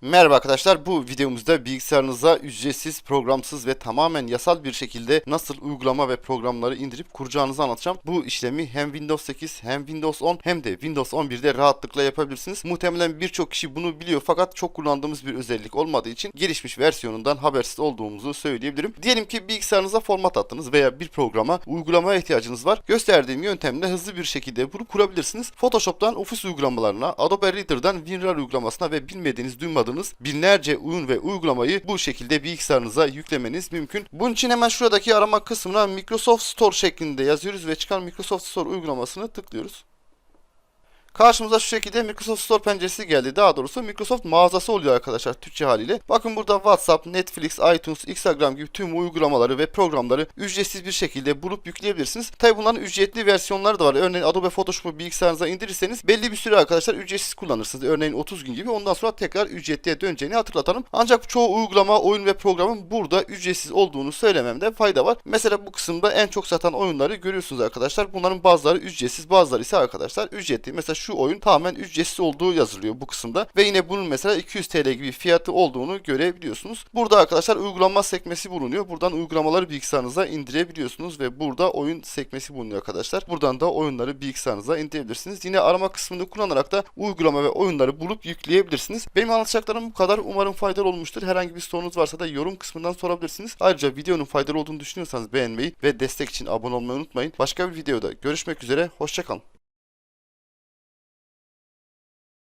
Merhaba arkadaşlar bu videomuzda bilgisayarınıza ücretsiz, programsız ve tamamen yasal bir şekilde nasıl uygulama ve programları indirip kuracağınızı anlatacağım. Bu işlemi hem Windows 8 hem Windows 10 hem de Windows 11'de rahatlıkla yapabilirsiniz. Muhtemelen birçok kişi bunu biliyor fakat çok kullandığımız bir özellik olmadığı için gelişmiş versiyonundan habersiz olduğumuzu söyleyebilirim. Diyelim ki bilgisayarınıza format attınız veya bir programa, uygulamaya ihtiyacınız var. Gösterdiğim yöntemle hızlı bir şekilde bunu kurabilirsiniz. Photoshop'tan Office uygulamalarına, Adobe Reader'dan WinRAR uygulamasına ve bilmediğiniz, duymadığınız binlerce oyun ve uygulamayı bu şekilde bilgisayarınıza yüklemeniz mümkün. Bunun için hemen şuradaki arama kısmına Microsoft Store şeklinde yazıyoruz ve çıkan Microsoft Store uygulamasını tıklıyoruz. Karşımıza şu şekilde Microsoft Store penceresi geldi. Daha doğrusu Microsoft mağazası oluyor arkadaşlar Türkçe haliyle. Bakın burada WhatsApp, Netflix, iTunes, Instagram gibi tüm uygulamaları ve programları ücretsiz bir şekilde bulup yükleyebilirsiniz. Tabi bunların ücretli versiyonları da var. Örneğin Adobe Photoshop'u bilgisayarınıza indirirseniz belli bir süre arkadaşlar ücretsiz kullanırsınız. Örneğin 30 gün gibi. Ondan sonra tekrar ücretliye döneceğini hatırlatalım. Ancak çoğu uygulama, oyun ve programın burada ücretsiz olduğunu söylememde fayda var. Mesela bu kısımda en çok satan oyunları görüyorsunuz arkadaşlar. Bunların bazıları ücretsiz, bazıları ise arkadaşlar ücretli. Mesela şu oyun tamamen ücretsiz olduğu yazılıyor bu kısımda. Ve yine bunun mesela 200 TL gibi fiyatı olduğunu görebiliyorsunuz. Burada arkadaşlar uygulama sekmesi bulunuyor. Buradan uygulamaları bilgisayarınıza indirebiliyorsunuz ve burada oyun sekmesi bulunuyor arkadaşlar. Buradan da oyunları bilgisayarınıza indirebilirsiniz. Yine arama kısmını kullanarak da uygulama ve oyunları bulup yükleyebilirsiniz. Benim anlatacaklarım bu kadar. Umarım faydalı olmuştur. Herhangi bir sorunuz varsa da yorum kısmından sorabilirsiniz. Ayrıca videonun faydalı olduğunu düşünüyorsanız beğenmeyi ve destek için abone olmayı unutmayın. Başka bir videoda görüşmek üzere. Hoşçakalın.